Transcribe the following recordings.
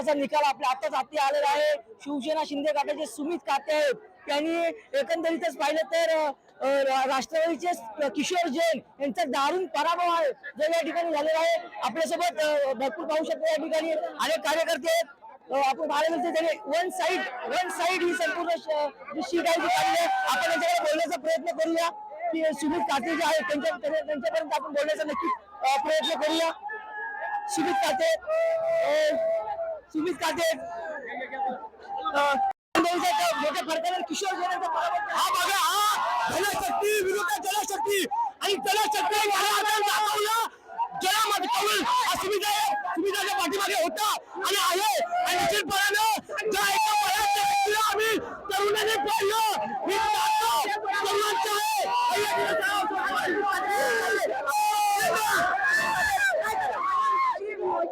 मताचा निकाल आपल्या आताच हाती आलेला आहे. शिवसेना शिंदे गटाचे सुमित काते आहेत. त्यांनी एकंदरीतच पाहिलं तर राष्ट्रवादीचे किशोर जैन यांचा दारुण पराभव आहे. जो या ठिकाणी झालेला आहे. आपल्यासोबत भरपूर पाहू शकतो या ठिकाणी अनेक कार्यकर्ते आहेत. आपण पाहायला मिळते त्याने वन साइड वन साइड ही संपूर्ण शीट आहे जी आपण त्यांच्याकडे बोलण्याचा प्रयत्न करूया की सुमित काते जे आहेत त्यांच्या त्यांच्यापर्यंत आपण बोलण्याचा नक्की प्रयत्न करूया. सुमित काते अ, सुमित मोठ्या फरकाने किशोर हा बघा हा! जनशक्ती विरुद्ध जनशक्ती आणि जनशक्ती दाखवलं. आहे सुविधाच्या पाठीमागे होता आणि आहे. आणि निश्चितपणानं ज्या एका बऱ्याचशा व्यक्तीला आम्ही तरुणांनी पाहिलं मी जातो तरुणांचं आहे आणि या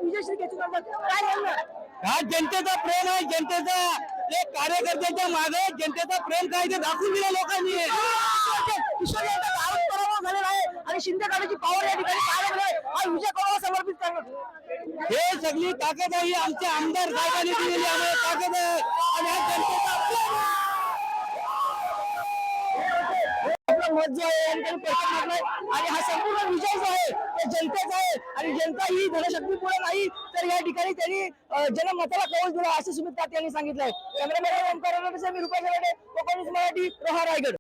विजयश्री केसुकर काय म्हणणार हा जनतेचा प्रेम आहे जनतेचा. ते कार्यकर्त्याच्या मागे जनतेचा प्रेम काय ते दाखवून दिलं लोकांनी. किशोर यांचा भारत पराभव झालेला आहे आणि शिंदे गटाची पॉवर या ठिकाणी हा विजय कोणाला समर्पित करणार? हे सगळी ताकद आहे आमच्या आमदार साहेबांनी दिलेली आम्हाला ताकद आहे. आणि हा जनतेचा आहे. मत जो आहे आणि हा संपूर्ण विजय जो आहे तो जनतेचा आहे आणि जनता ही धनशक्ती पुढे नाही तर या ठिकाणी त्यांनी जनमताला कौल दिला असं सुमित काते यांनी सांगितलंय. कॅमेरामॅन ओमकार मी रुपये कोकण मराठी रोहा रायगड.